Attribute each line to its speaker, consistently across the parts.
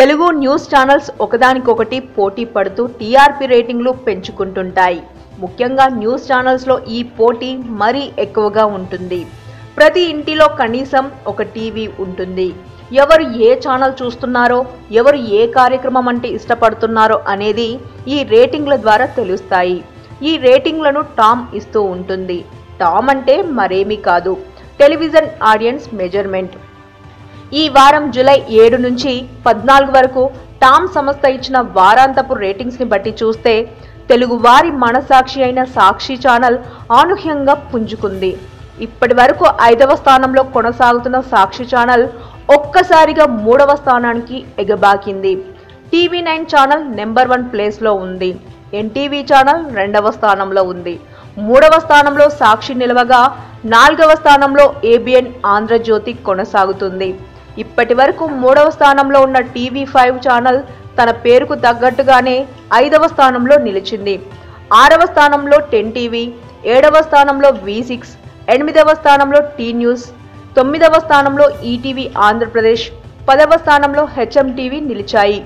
Speaker 1: Telugu news channels ఒకదానికొకటి పోటీ పడుతూ టీఆర్పీ రేటింగ్లు పెంచుకుంటుంటాయి. ముఖ్యంగా న్యూస్ ఛానల్స్లో ఈ పోటీ మరీ ఎక్కువగా ఉంటుంది. ప్రతి ఇంటిలో కనీసం ఒక టీవీ ఉంటుంది. ఎవరు ఏ ఛానల్ చూస్తున్నారో ఎవరు ఏ కార్యక్రమం అంటే ఇష్టపడుతున్నారో అనేది ఈ రేటింగ్ల ద్వారా తెలుస్తాయి. ఈ రేటింగ్లను టామ్ ఇస్తూ ఉంటుంది. టామ్ అంటే మరేమీ కాదు. Television audience measurement. ఈ వారం జూలై ఏడు నుంచి పద్నాలుగు వరకు టామ్ సంస్థ ఇచ్చిన వారాంతపు రేటింగ్స్ని బట్టి చూస్తే తెలుగు వారి మనసాక్షి అయిన సాక్షి ఛానల్ అనూహ్యంగా పుంజుకుంది. ఇప్పటి వరకు ఐదవ స్థానంలో కొనసాగుతున్న సాక్షి ఛానల్ ఒక్కసారిగా మూడవ స్థానానికి ఎగబాకింది. TV nine channel number one ప్లేస్లో ఉంది. ఎన్టీవీ ఛానల్ రెండవ స్థానంలో ఉంది. మూడవ స్థానంలో సాక్షి నిలవగా నాలుగవ స్థానంలో ఏబిఎన్ ఆంధ్రజ్యోతి కొనసాగుతుంది. ఇప్పటి వరకు మూడవ స్థానంలో ఉన్న టీవీ ఫైవ్ ఛానల్ తన పేరుకు తగ్గట్టుగానే ఐదవ స్థానంలో నిలిచింది. ఆరవ స్థానంలో టెన్ టీవీ ఏడవ స్థానంలో వి సిక్స్ ఎనిమిదవ స్థానంలో టీ న్యూస్ తొమ్మిదవ స్థానంలో ఈటీవీ ఆంధ్రప్రదేశ్ పదవ స్థానంలో హెచ్ఎం టీవీ నిలిచాయి.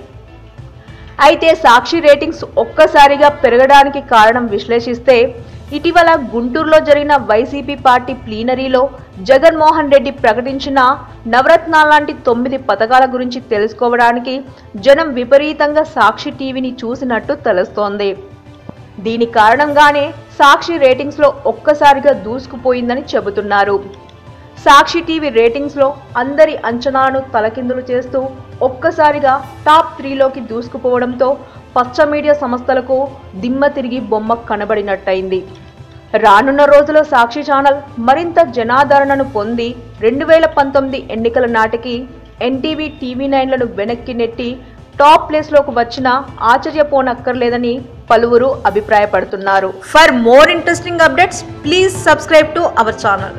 Speaker 1: అయితే సాక్షి రేటింగ్స్ ఒక్కసారిగా పెరగడానికి కారణం విశ్లేషిస్తే ఇటీవల గుంటూరులో జరిగిన వైసీపీ పార్టీ ప్లీనరీలో జగన్మోహన్ రెడ్డి ప్రకటించిన నవరత్నాల లాంటి తొమ్మిది పథకాల గురించి తెలుసుకోవడానికి జనం విపరీతంగా సాక్షి టీవీని చూసినట్టు తెలుస్తోంది. దీని కారణంగానే సాక్షి రేటింగ్స్లో ఒక్కసారిగా దూసుకుపోయిందని చెబుతున్నారు. సాక్షి టీవీ రేటింగ్స్లో అందరి అంచనాలను తలకిందులు చేస్తూ ఒక్కసారిగా టాప్ త్రీలోకి దూసుకుపోవడంతో పచ్చ మీడియా సంస్థలకు దిమ్మ తిరిగి బొమ్మ కనబడినట్టయింది. రానున్న రోజుల్లో సాక్షి ఛానల్ మరింత జనాదరణను పొంది రెండు వేల పంతొమ్మిది ఎన్నికల నాటికి ఎన్టీవీ టీవీ నైన్లను వెనక్కి నెట్టి టాప్ ప్లేస్లోకి వచ్చినా ఆశ్చర్యపోనక్కర్లేదని పలువురు అభిప్రాయపడుతున్నారు. For more interesting updates please subscribe to our channel